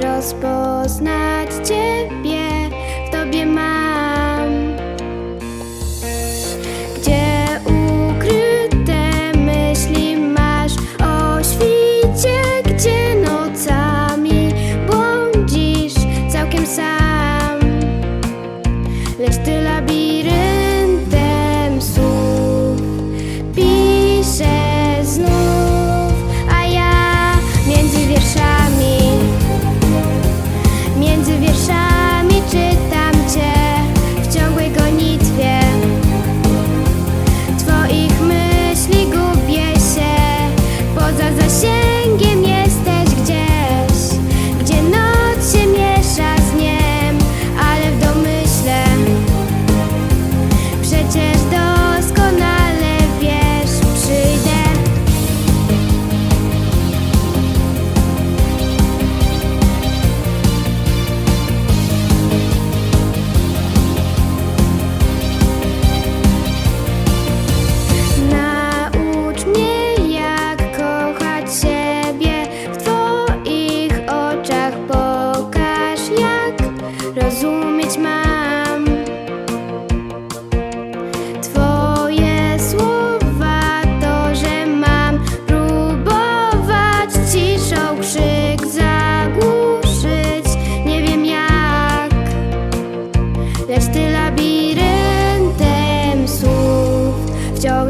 rozpoznać Ciebie w Tobie mam. Gdzie ukryte myśli masz o świcie, gdzie nocami błądzisz całkiem sam, lecz tyle.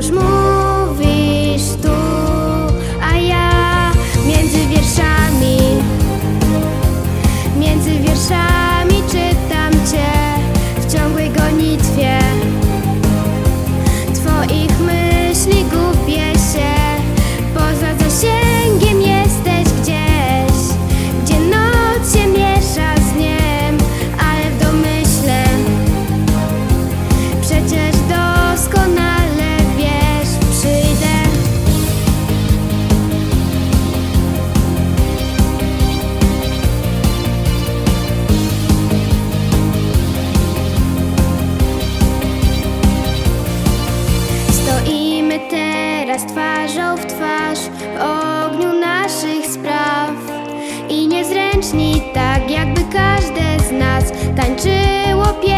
tus. w twarz w ogniu naszych spraw. I niezręczni tak jakby każde z nas tańczyło pieśń